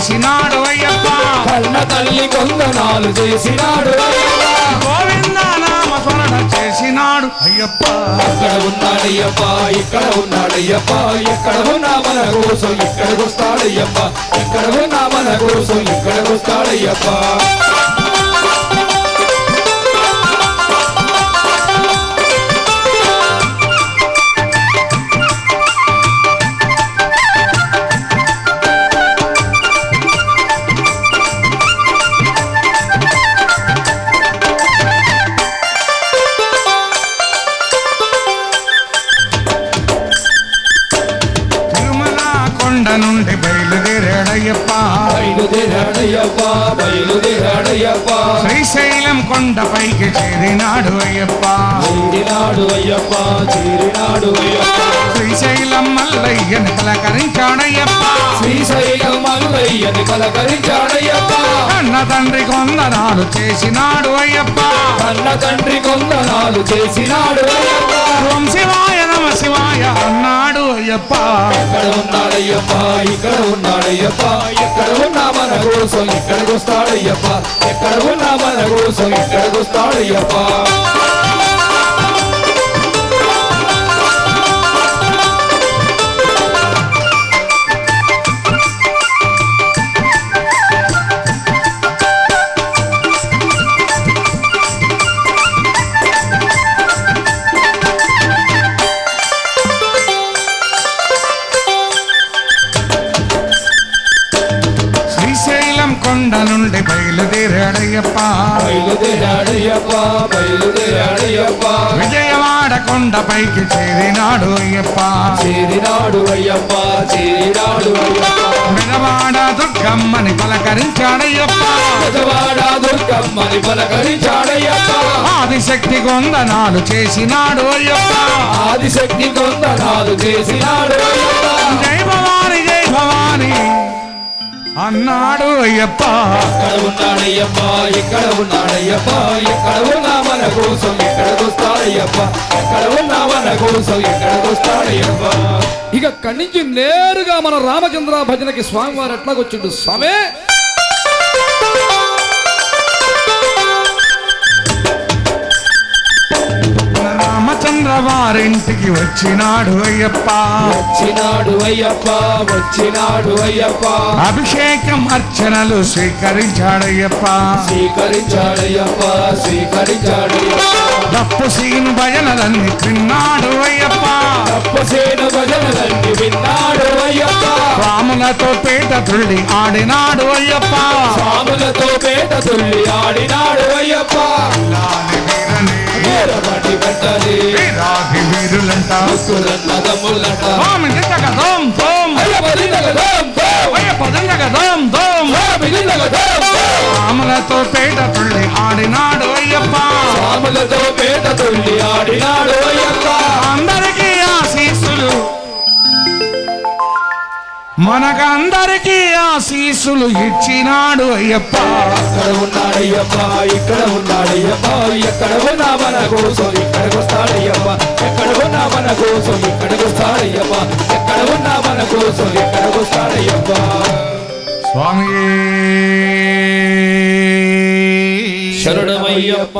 చేసినాడు అయ్యప్ప. కన్న తల్లి కొందనాలు చేసినాడు గోవింద నామ స్మరణ చేసినాడు అయ్యప్ప. అక్కడ ఉన్నాడయ్యప్ప ఇక్కడ ఉన్నాడయ్యప్ప ఎక్కడ ఉన్నా మన కోసం ఇక్కడికి వస్తాడయ్యప్ప ఎక్కడ ఉన్నా మన కోసం ఇక్కడికి వస్తాడయ్యప్ప బయలుదేరాడయ్యప్ప బయలుదేరాడయ్యప్ప బయలుదేరాడయ్యప్ప శ్రీశైలం కొండపైకి చేరినాడు అయ్యప్ప. చేరినాడు అయ్యప్ప చేరినాడు అయ్యప్ప. శ్రీశైలం మల్లయ్యను పలకరించాడయ్యప్ప శ్రీశైలం మల్లయ్యని పలకరించాడయ్యప్ప కన్న తండ్రి కొందనాలు చేసినాడు అయ్యప్ప. కన్న తండ్రి కొందనాలు చేసినాడు అయ్యప్ప. ఓం శివాయ నమ శివాయ అన్నాడు అయ్యప్ప ఇక్కడ ఉన్నాడయ్యప్ప ఇక్కడ ఉన్నాడయ్యప్ప ఎక్కడ ఉన్నా మన కోసం ఇక్కడికి వస్తాడయ్యప్ప ఎక్కడ ఉన్నా మన కోసం ఇక్కడికి వస్తాడయ్యప్ప కొండ నుండి బయలుదేరాడయ్యప్ప. బయలుదేరాడయ్యప్ప బయలుదేరాడయ్యప్ప. విజయవాడ కొండపైకి చేరినాడు అయ్యప్ప. చేరినాడు అయ్యప్ప చేరినాడు పలకరించాడయ్యప్ప. దుర్గమ్మని పలకరించాడయ్యప్ప. ఆదిశక్తి కొందనాలు చేసినాడు అయ్యప్ప. ఆదిశక్తి కొందనాలు చేసినాడు అన్నాడు అయ్యప్ప. ఇక్కడ ఉన్నాడయ్యప్ప ఇక్కడ ఉన్నాడయ్యప్ప ఎక్కడ ఉన్నా మన కోసం ఇక్కడికి వస్తాడయ్యప్ప ఎక్కడ ఉన్నా మన కోసం ఇక్కడికి వస్తాడయ్యప్ప ఇక అక్కడి నుంచి నేరుగా మన రామచంద్ర భజనకి స్వామివారు ఎట్లాగొచ్చిండు స్వామి? వారింటికి వచ్చినాడు అయ్యప్ప. వచ్చినాడు అయ్యప్ప వచ్చినాడు అయ్యప్ప. అభిషేకం అర్చనలు స్వీకరించాడయ్యప్ప స్వీకరించాడయ్యప్ప స్వీకరించాడయ్యప్ప తప్పు సీను భజనలన్నీ తిన్నాడు అయ్యప్ప. తప్పసేన భజనలన్నీ విన్నాడు అయ్యప్ప. రాములతో పేట తుళ్ళి ఆడినాడు అయ్యప్ప. స్వాములతో పేట తుల్లి ఆడినాడు అయ్యప్ప. వీరులంట ముక్కులన్న దమ్ములంట స్వామి దిద్దగదోం దోం. దోం. రాములతో పేట తుళ్ళి ఆడినాడు అయ్యప్ప. స్వాములతో పేట తుల్లి ఆడినాడు అయ్యప్ప. అందరికీ ఆశీస్సులు. మనకందరికీ ఆశీస్సులు ఇచ్చినాడు అయ్యప్ప. అక్కడ ఉన్నాడయ్యప్ప ఇక్కడ ఉన్నాడయ్యప్ప ఎక్కడ ఉన్నా మన కోసం ఇక్కడికి వస్తాడయ్యప్ప మన కోసం ఇక్కడికి వస్తాడయ్యప్ప ఎక్కడ ఉన్నా మన కోసం ఇక్కడికి వస్తాడయ్యప్ప స్వామి శరణమయ్యప్ప